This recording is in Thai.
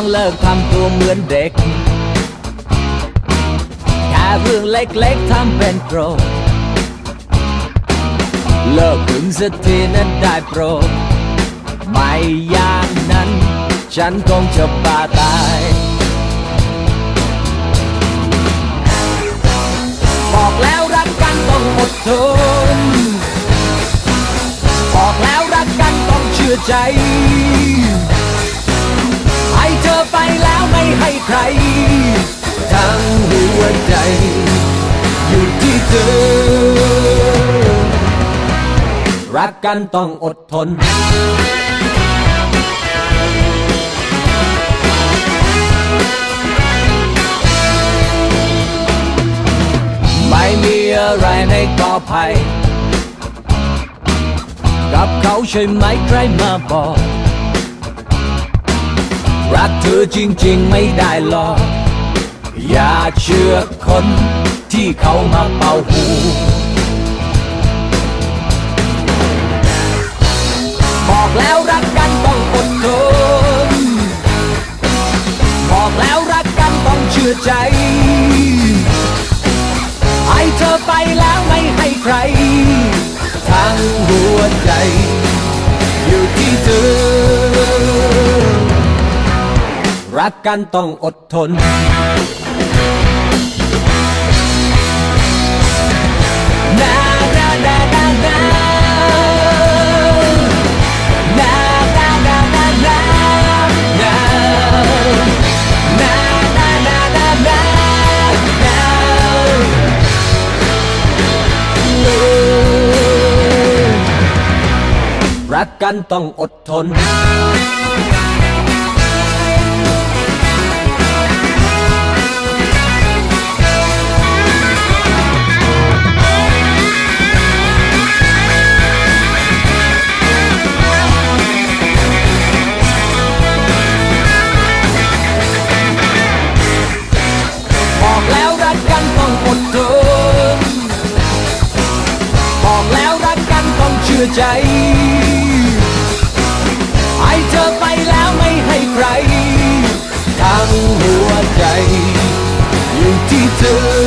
ต้องเลิกทำตัวเหมือนเด็ก แค่เรื่องเล็กๆทำเป็นโกรธเลิกถึงสักทีนั้นได้โปรดไม่อย่างนั้น ฉันคงจะบาตายบอกแล้วรักกันต้องอดทน บอกแล้วรักกันต้องเชื่อใจ อไปแล้วไม่ให้ใคร ทั้งหัวใจ อยู่ที่เธอ รักกันต้องอดทนไม่มีอะไรในกอภัยกับเขาใช่ไหมใครมาบอก รักเธอจริง ๆ ไม่ได้หรอก อย่าเชื่อคนที่เขามาเป่าหูบอกแล้วรักกันต้องอดทน บอกแล้วรักกันต้องเชื่อใจให้เธอไปแล้วไม่ให้ใคร ทั้งหัวใจ รักกันต้องอดทน รักกันต้องอดทน ชื่อใจให้เธอไปแล้วไม่ให้ใคร ทั้งหัวใจ อยู่ที่เธอ